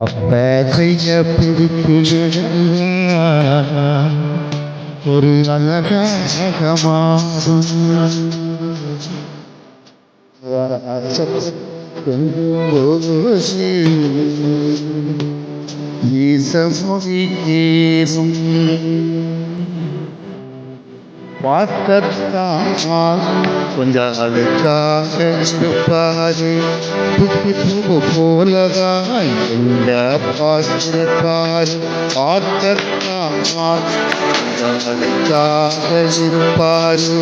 அப்பைய பிடிக்குது ஒரு அழகாக மாறும் ஈசமொழி ஏறும் பார்த்தத்தான் கொஞ்சம் அதுக்காக இருப்பாரு புத்தி பூ போலதான் இந்த பார்த்திருப்பாரு பார்த்தத்தான் கொஞ்சம் அதுக்காக இருப்பாரு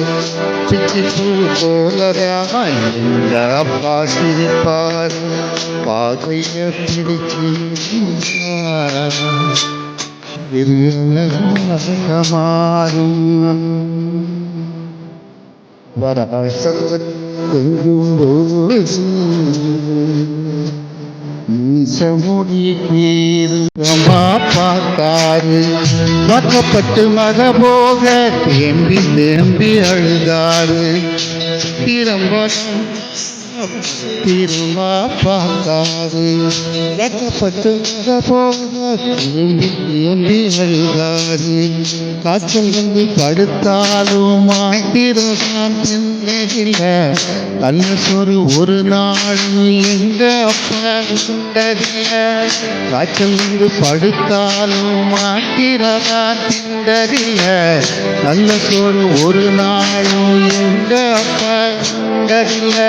பிச்சி பூ போலதான் இந்த பார்த்திருப்பாரு பார்வைய பிடிச்சி பார்த்தாரு வாக்கப்பட்டு மக போக தேம்பி தேம்பி அழுதாரு திரும்ப திரும்ப பார்த்தாரு வாக்கப்பட்டு மக போக அழுதாரு காய்ச்சல் வந்து படுத்தாலும் மாட்டிருந்தான் இல்லை நல்ல சொரு ஒரு நாள் எங்க அப்பா சுண்டதில்ல காய்ச்சல் வந்து படுத்தாலும் மாட்டிரதான் நல்ல சோறு ஒரு நாளும் எங்க அப்பா வாங்கங்க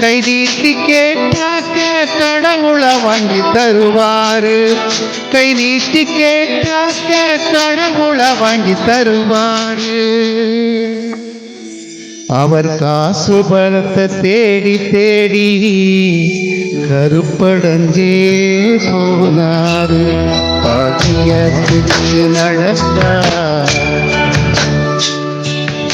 கைதீட்டி கேட்டாக்க கடவுளை வாங்கி தருவாரு. கை நீட்டி கேட்டாக்க கடவுளை வாங்கி தருவாரு. அவர் காசு பலத்தை தேடி தேடி கருப்படஞ்சே போனாரு. பாக்கியத்துக்கு நடந்தார்.